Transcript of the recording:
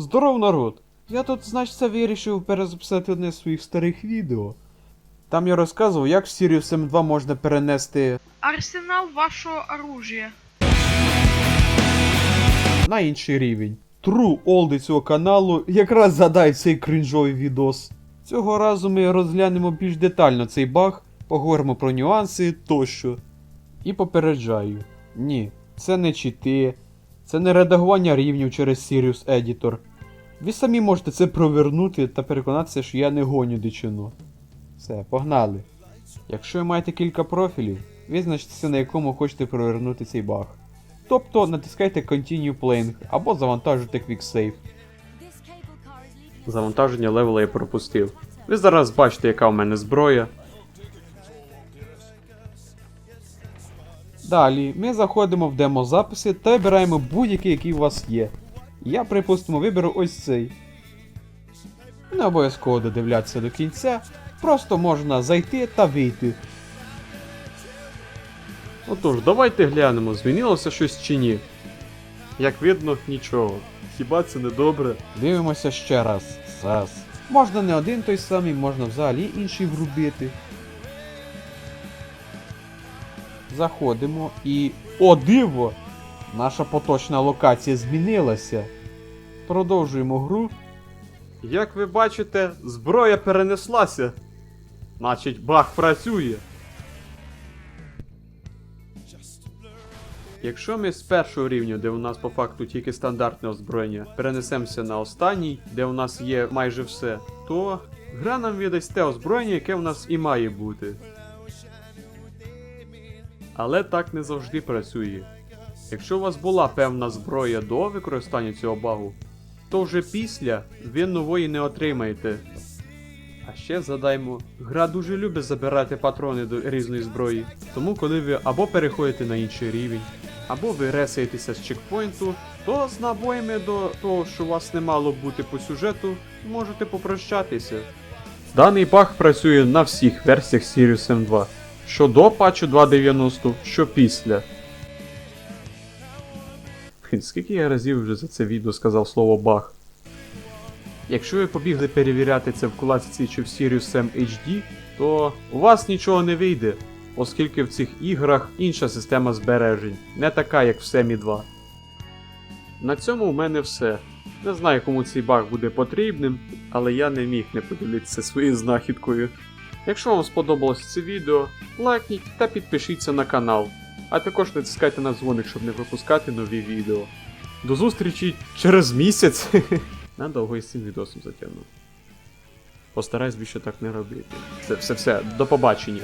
Здоров народ! Я тут, значиться, вирішив перезаписати одне з своїх старих відео. Там я розказував, як в Sirius M2 можна перенести Арсенал вашего оружия. на інший рівень. True олди цього каналу якраз задай цей кринжовий відос. Цього разу ми розглянемо більш детально цей баг, поговоримо про нюанси тощо. І попереджаю: ні, це не чити, це не редагування рівнів через Sirius Editor. Ви самі можете це провернути та переконатися, що я не гоню дичину. Все, погнали. Якщо ви маєте кілька профілів, визначтеся на якому хочете провернути цей баг. Тобто натискайте Continue Playing або завантажуйте QuickSave. Завантаження левела я пропустив. Ви зараз бачите, яка у мене зброя. Далі ми заходимо в демозаписи та вибираємо будь-який, який у вас є. Я, припустимо, виберу ось цей. Не обов'язково додивлятися до кінця, просто можна зайти та вийти. Отож, давайте глянемо, змінилося щось чи ні. Як видно, нічого. Хіба це не добре? Дивимося ще раз. Зас. Можна не один той самий, можна взагалі інший врубити. Заходимо і. О, диво! Наша поточна локація змінилася. Продовжуємо гру. Як ви бачите, зброя перенеслася. Значить, баг працює. Якщо ми з першого рівня, де у нас по факту тільки стандартне озброєння, перенесемося на останній, де у нас є майже все, то гра нам видасть те озброєння, яке у нас і має бути. Але так не завжди працює. Якщо у вас була певна зброя до використання цього багу, то вже після ви нової не отримаєте. А ще згадаймо, гра дуже любить забирати патрони до різної зброї. Тому коли ви або переходите на інший рівень, або ви ресаєтеся з чекпоінту, то з набоями до того, що у вас не мало бути по сюжету, можете попрощатися. Даний баг працює на всіх версіях Sirius M2. Що до патчу 2.90, що після. Скільки я разів вже за це відео сказав слово баг? Якщо ви побігли перевіряти це в класиці чи в Sirius Sam HD, то у вас нічого не вийде, оскільки в цих іграх інша система збережень, не така, як в Samі 2. На цьому у мене все. Не знаю, кому цей баг буде потрібним, але я не міг не поділитися своєю знахідкою. Якщо вам сподобалось це відео, лайкніть та підпишіться на канал, а також натискайте на дзвоник, щоб не пропускати нові відео. До зустрічі через місяць! Надовго із цим відосом затягнув. Постараюсь більше так не робити. Все, все, все, до побачення.